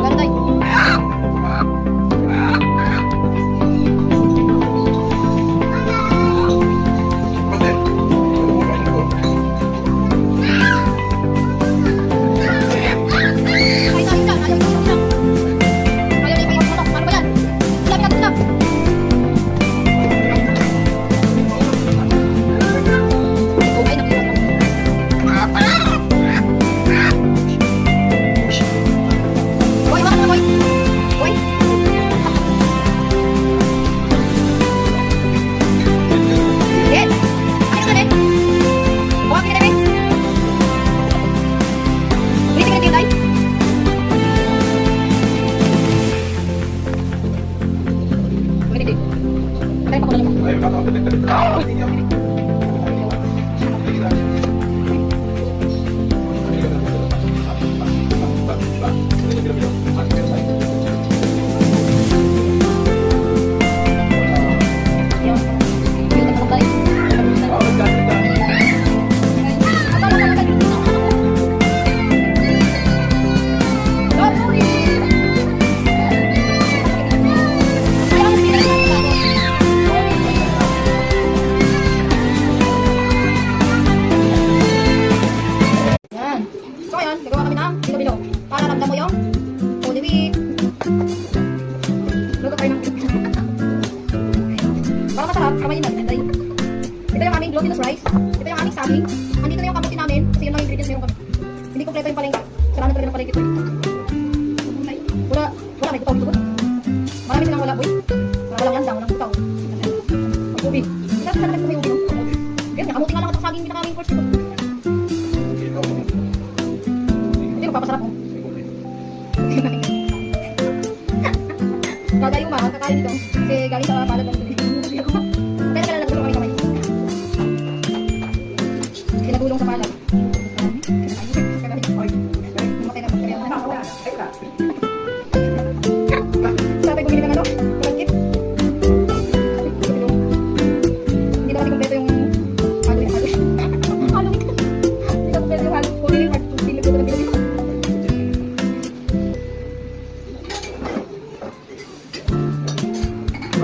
Ganda lang. Luto tayo ng Para masarap, kamayin natin. Ito yung- Ito yung aming glutinous rice. Ito yung aming saging. Andito na yung kamuti namin. Kasi yun lang ingredients meron kami. Hindi kompleto yung palengke. Sarado talaga ng palengke Kada yung mga, kakain nito. Kasi galing sa palad ng